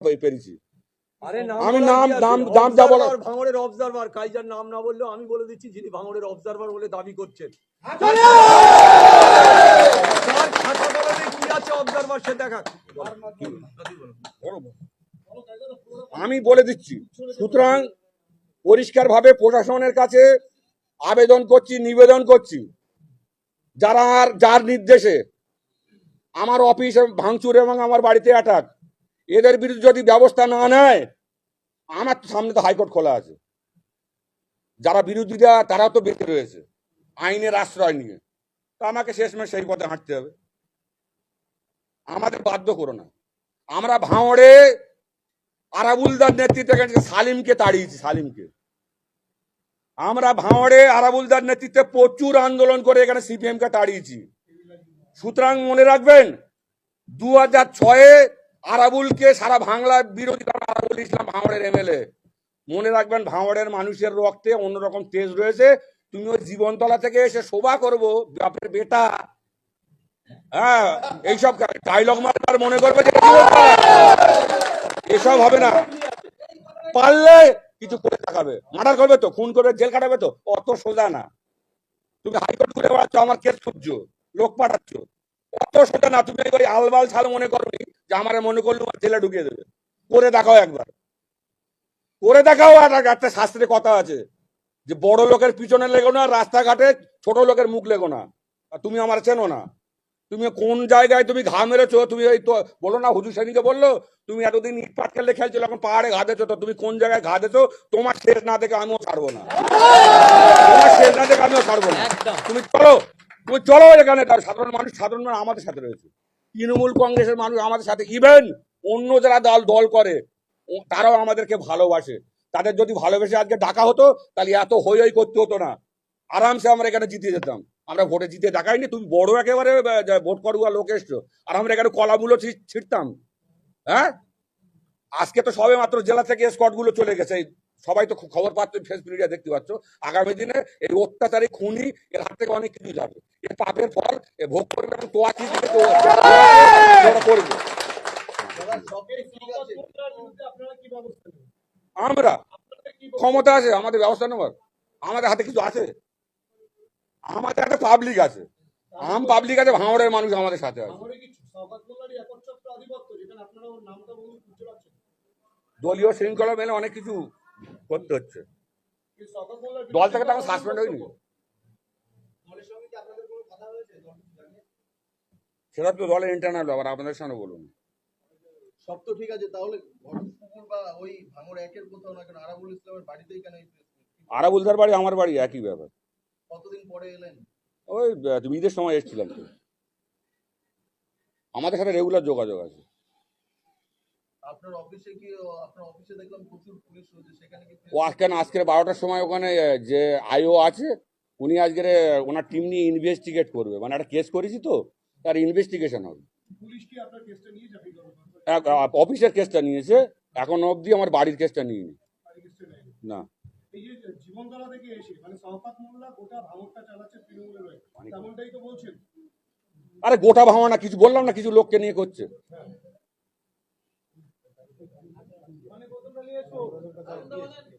পেরেছি। আমি নাম- নাম- নাম যা বলার- ভাঙড়ের অবজারভার কাইজার নাম না বললেও আমি বলে দিচ্ছি যিনি ভাঙড়ের অবজারভার বলে দাবি করছেন। আমি বলে দিচ্ছি সুতরাং পরিষ্কারভাবে প্রশাসনের কাছে আবেদন করছি নিবেদন করছি। যারা যার নির্দেশে আমার অফিসে ভাঙচুর এবং আমার বাড়িতে অ্যাটাক এদের বিরুদ্ধে যদি ব্যবস্থা না নেয়, আমার তো সামনে তো হাইকোর্ট খোলা আছে। যারা বিরোধীরা, তারা তো বেঁচে রয়েছে, আইনের আশ্রয় নিয়ে। তো আমাকে শেষমেশ সেই পথে হাঁটতে হবে। আমাদের বাধ্য করো না। আমরা ভাঁড়ে আরাবুলদার নেতৃত্বে সালিমকে তাড়িয়েছি, সালিমকে। আমরা ভাঁড়ে আরাবুলদার নেতৃত্বে প্রচুর আন্দোলন করে এখানে সিপিএম কে তাড়িয়েছি। সুতরাং মনে রাখবেন, দু হাজার ছয়ে আরাবুলকে সারা বাংলার বিরোধী করা আরাবুল ইসলাম ভাঁড়ের এমএলএ। মনে রাখবেন ভাঁড়ের মানুষের রক্তে অন্যরকম তেজ রয়েছে। তুমি ওই জীবনতলা থেকে এসে শোভা করব, বাপের বেটা। হ্যাঁ এইসব ডায়লগ মারবার মনে করবে যে এসব হবে না। পারলে কিছু করে দেখাবে। মার্ডার করবে তো, খুন করবে, জেল কাটাবে তো, অত সোজা না। তুমি হাইকোর্ট ঘুরে বেড়াচ্ছ, আমার কেস খুঁজছ, লোক পাঠাচ্ছ। অত সোজা না, তুমি আলবাল ছাল মনে করনি? যে আমার মনে করল জেলে ঢুকিয়ে দেবে। করে দেখাও একবার। করে দেখাও আর একটা শাস্ত্রে কথা আছে। যে বড় লোকের পিছনে লেগো না রাস্তাঘাটে ছোট লোকের মুখ লেগো না। আর তুমি আমার চেনো না। তুমি কোন জায়গায় তুমি ঘা মেরেছো? তুমি ওই তো বলো না হুজুর সেদিকে বলল তুমি এতদিন ইট পাটকেলে খেলছিল এখন পাহাড়ে ঘা দিয়েছ। তো তুমি কোন জায়গায় ঘা দিয়েছ? তোমার শেষ না দেখে আমিও ছাড়বো না। তোমার শেষ না দেখে আমিও ছাড়বো না। তুমি চলো তুমি চলো এখানে। সাধারণ মানুষ সাধারণ মানুষ আমাদের সাথে রয়েছে। তৃণমূল কংগ্রেসের মানুষ আমাদের সাথে ইভেন অন্য যারা দল দল করে তারাও আমাদেরকে ভালোবাসে। তাদের যদি ভালোবেসে আজকে ডাকা হতো, তাহলে এত হই হই করতে হতো না। আরামসে আমরা এখানে জিতে যেতাম। আমরা ভোটে জিতে দেখাইনি, তুমি বড় একেবারে ভোট করুয়া লোক এসছো। আর আমরা এখানে কলাগুলো ছি- ছিটতাম। হ্যাঁ? আজকে তো সবে মাত্র জেলা থেকে স্কটগুলো চলে গেছে সবাই তো খবর পাচ্ছ ফেস মিডিয়া দেখতে পাচ্ছ। আগামী দিনে এই অত্যাচারী খুনি এর হাত থেকে অনেক কিছু যাবে। এর পাপের ফল এ ভোগ করবে এবং তোয়া করবে। আমরা ক্ষমতা আছে আমাদের ব্যবস্থা নেওয়ার আমাদের হাতে কিছু আছে? আমাদের হাতে পাবলিক আছে। আম পাবলিক আছে ভাঙড়ের মানুষ আমাদের সাথে আছে। দলীয় শৃঙ্খলা মেলে অনেক কিছু করতে হচ্ছে। দল থেকে তো এখন সাসপেন্ড হয়নি সেটা তো দলের ইন্টারনাল ব্যাপার আপনাদের সামনে বলুন। সব তো ঠিক আছে তাহলে বা ওই ভাঙর একের কোথাও না কেন? আরাবুল ইসলামের বাড়িতেই কেন আরাবুলদার বাড়ি আমার বাড়ি একই ব্যাপার। কতদিন পরে এলেন? ওই তুমি ঈদের সময় এসেছিলাম তো। আমাদের সাথে রেগুলার যোগাযোগ আছে। ও আজকে না আজকের বারোটার সময় ওখানে যে আইও আছে উনি আজকের ওনার টিম নিয়ে ইনভেস্টিগেট করবে। মানে একটা কেস করেছি তো তার ইনভেস্টিগেশন হবে। পুলিশ কি আপনার কেসটা নিয়ে যাবে এক, অফিসের কেসটা নিয়েছে এখন অবধি আমার বাড়ির কেসটা নিয়ে না। এই যে জীবনতলা থেকে এসে মানে শওকত মোল্লা গোটা ভাঙরটা চালাচ্ছে তৃণমূলের হয়ে তেমনটাই তো বলছেন। আরে গোটা ভাঙা না কিছু বললাম না কিছু লোককে নিয়ে করছে। Entonces,